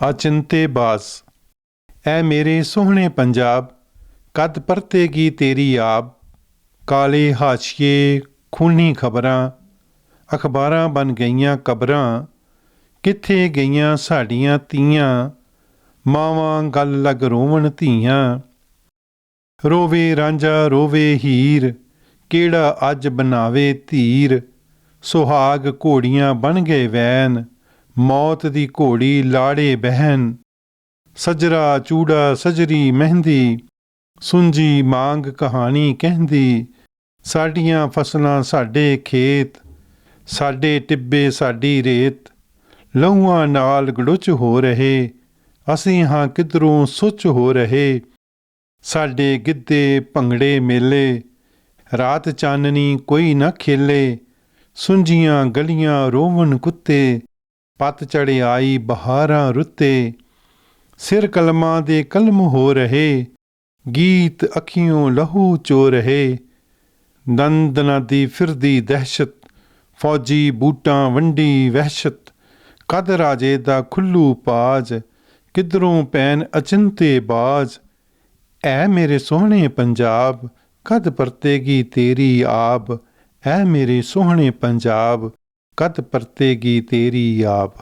ਅਚਿੰਤੇ ਬਾਸ। ਐ ਮੇਰੇ ਸੋਹਣੇ ਪੰਜਾਬ, ਕਦ ਪਰਤੇਗੀ ਤੇਰੀ ਆਬ ਕਾਲੇ ਹਾਸ਼ੀਏ ਖੂਨੀ ਖਬਰਾਂ, ਅਖਬਾਰਾਂ ਬਣ ਗਈਆਂ ਕਬਰਾਂ, ਕਿੱਥੇ ਗਈਆਂ ਸਾਡੀਆਂ ਤੀਆਂ, ਮਾਵਾਂ ਗੱਲ ਲੱਗ ਰੋਵਣ ਧੀਆਂ। ਰੋਵੇ ਰਾਂਝਾ, ਰੋਵੇ ਹੀਰ, ਕਿਹੜਾ ਅੱਜ ਬਣਾਵੇ ਧੀਰ, ਸੁਹਾਗ ਘੋੜੀਆਂ ਬਣ ਗਏ ਵੈਨ। ਮੌਤ ਦੀ ਘੋੜੀ, ਲਾੜੇ ਬਹਿਨ ਸਜਰਾ, ਚੂੜਾ, ਸਜਰੀ, ਮਹਿੰਦੀ। ਸੁੰਜੀ, ਮੰਗ, ਕਹਾਣੀ, ਕਹਿੰਦੀ। ਸਾਡੀਆਂ ਫਸਲਾਂ ਸਾਡੇ ਖੇਤ, ਸਾਡੇ ਟਿੱਬੇ, ਸਾਡੀ ਰੇਤ। ਲਹੂਆਂ ਨਾਲ ਗੜੁੱਚ ਹੋ ਰਹੇ, ਅਸੀਂ ਹਾਂ ਕਿਧਰੋਂ ਸੁੱਚ ਹੋ ਰਹੇ। ਸਾਡੇ ਗਿੱਧੇ ਭੰਗੜੇ ਮੇਲੇ, ਰਾਤ ਚਾਨਣੀ ਕੋਈ ਨਾ ਖੇਲੇ। ਸੁੰਜੀਆਂ ਗਲੀਆਂ ਰੋਵਣ ਕੁੱਤੇ ਪਤ ਚੜੇ ਆਈ ਬਹਾਰਾਂ ਰੁੱਤੇ, ਸਿਰ ਕਲਮਾਂ ਦੇ ਕਲਮ ਹੋ ਰਹੇ, ਗੀਤ ਅੱਖੀਓਂ ਲਹੂ ਚੋ ਰਹੇ। ਦੰਦ ਨਦੀ ਫਿਰਦੀ ਦਹਿਸ਼ਤ, ਫੌਜੀ ਬੂਟਾਂ ਵੰਡੀ ਵਹਿਸ਼ਤ, ਕਦ ਰਾਜੇ ਦਾ ਖੁੱਲੂ ਪਾਜ, ਕਿਧਰੋਂ ਪੈਨ ਅਚਿੰਤੇ ਬਾਜ। ਐ ਮੇਰੇ ਸੋਹਣੇ ਪੰਜਾਬ, ਕਦ ਪਰਤੇਗੀ ਤੇਰੀ ਆਬ, ਐ ਮੇਰੇ ਸੋਹਣੇ ਪੰਜਾਬ। ਕਦ ਪਰਤੇਗੀ ਤੇਰੀ ਆਪ